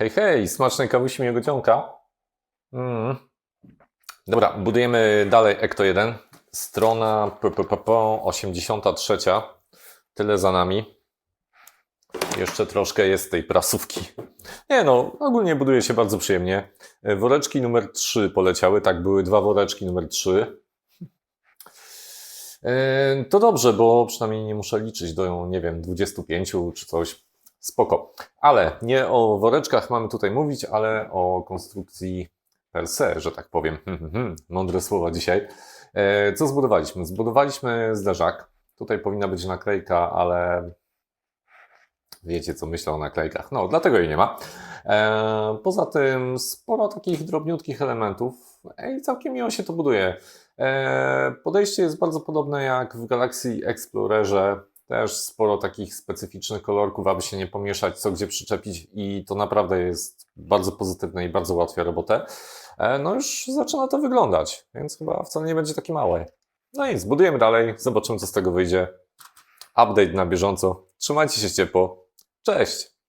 Hej, hej, smacznej kawusi miłego dzionka. Mm. Dobra, budujemy dalej Ecto 1. Strona p, p, p, p, 83. Tyle za nami. Jeszcze troszkę jest tej prasówki. Nie no, ogólnie buduje się bardzo przyjemnie. E, Woreczki numer 3 poleciały. Tak, były dwa woreczki numer 3. E, To dobrze, bo przynajmniej nie muszę liczyć do, nie wiem, 25 czy coś. Spoko. Ale nie o woreczkach mamy tutaj mówić, ale o konstrukcji per se, że tak powiem. Mądre słowa dzisiaj. E, Co zbudowaliśmy? Zbudowaliśmy zderzak. Tutaj powinna być naklejka, ale wiecie, co myślę o naklejkach. No, dlatego jej nie ma. E, Poza tym sporo takich drobniutkich elementów i całkiem miło się to buduje. E, Podejście jest bardzo podobne jak w Galaxy Explorerze. Też sporo takich specyficznych kolorków, aby się nie pomieszać, co gdzie przyczepić i to naprawdę jest bardzo pozytywne i bardzo ułatwia robotę. E, No już zaczyna to wyglądać, więc chyba wcale nie będzie takie małe. No i zbudujemy dalej, zobaczymy co z tego wyjdzie. Update na bieżąco. Trzymajcie się ciepło. Cześć!